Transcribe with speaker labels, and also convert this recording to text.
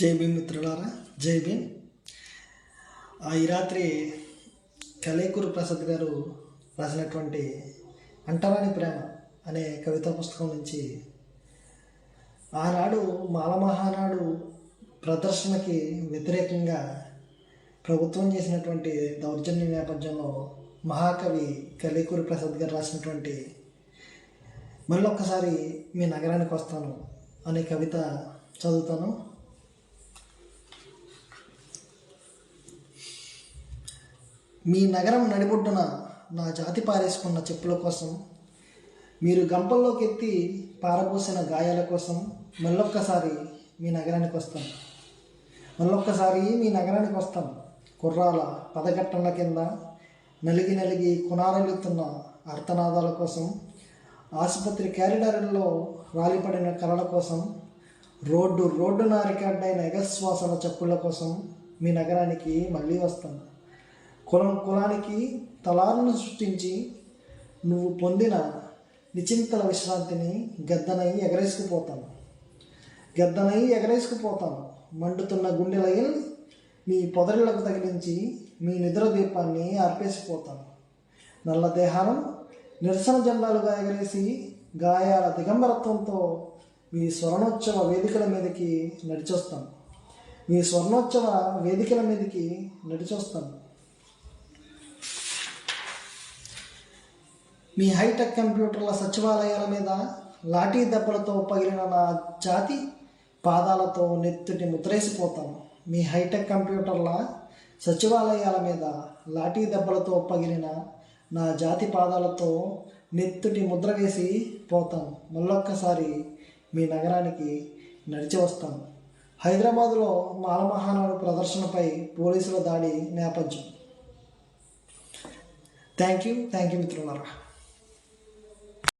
Speaker 1: జై భీమ్ మిత్రులారా జై భీమ్. ఆ, ఈ రాత్రి కలేకూరు ప్రసాద్ గారు రాసినటువంటి అంటరాని ప్రేమ అనే కవితా పుస్తకం నుంచి ఆనాడు మాలమహానాడు ప్రదర్శనకి వ్యతిరేకంగా ప్రభుత్వం చేసినటువంటి దౌర్జన్య నేపథ్యంలో మహాకవి కలేకూరి ప్రసాద్ గారు రాసినటువంటి మళ్ళొక్కసారి మీ నగరానికి వస్తాను అనే కవిత చదువుతాను. మీ నగరం నడిబొడ్డున నా జాతి పారేసుకున్న చెప్పుల కోసం మీరు గంపల్లోకి ఎత్తి పారబోసిన గాయాల కోసం మళ్ళొక్కసారి మీ నగరానికి వస్తాను మళ్ళొక్కసారి మీ నగరానికి వస్తాను కుర్రాల పదగట్టంల కింద నలిగి నలిగి కునారెలుతున్న అర్థనాదాల కోసం ఆసుపత్రి క్యారిడార్లలో రాలిపడిన కళల కోసం రోడ్డు రోడ్డున రికార్డైన ఎగశ్వాసన చెప్పుల కోసం మీ నగరానికి మళ్ళీ వస్తాను కులం కులానికి తలాలను సృష్టించి నువ్వు పొందిన నిచింతల విశ్రాంతిని గద్దనై ఎగరేసుకుపోతాను గద్దనై ఎగరేసుకుపోతాను మండుతున్న గుండెలయ్యి మీ పొదరిళ్ళకు తగిలించి మీ నిద్ర దీపాన్ని ఆర్పేసిపోతాను నల్ల దేహాలను నిరసన జెండాలుగా ఎగరేసి గాయాల దిగంబరత్వంతో మీ స్వర్ణోత్సవ వేదికల మీదకి నడిచొస్తాను మీ స్వర్ణోత్సవ వేదికల మీదకి నడిచొస్తాను మీ హైటెక్ కంప్యూటర్ల సచివాలయాల మీద లాఠీ దెబ్బలతో పగిలిన నా జాతి పాదాలతో నెత్తుటి ముద్రేసిపోతాను. మీ హైటెక్ కంప్యూటర్ల సచివాలయాల మీద లాఠీ దెబ్బలతో పగిలిన నా జాతి పాదాలతో నెత్తుటి ముద్ర వేసి పోతాను. మళ్ళొక్కసారి మీ నగరానికి నడిచి వస్తాను. హైదరాబాదులో మాలమహానాడు ప్రదర్శనపై పోలీసుల దాడి నేపథ్యం. థ్యాంక్ యూ థ్యాంక్ యూ మిత్రులారా.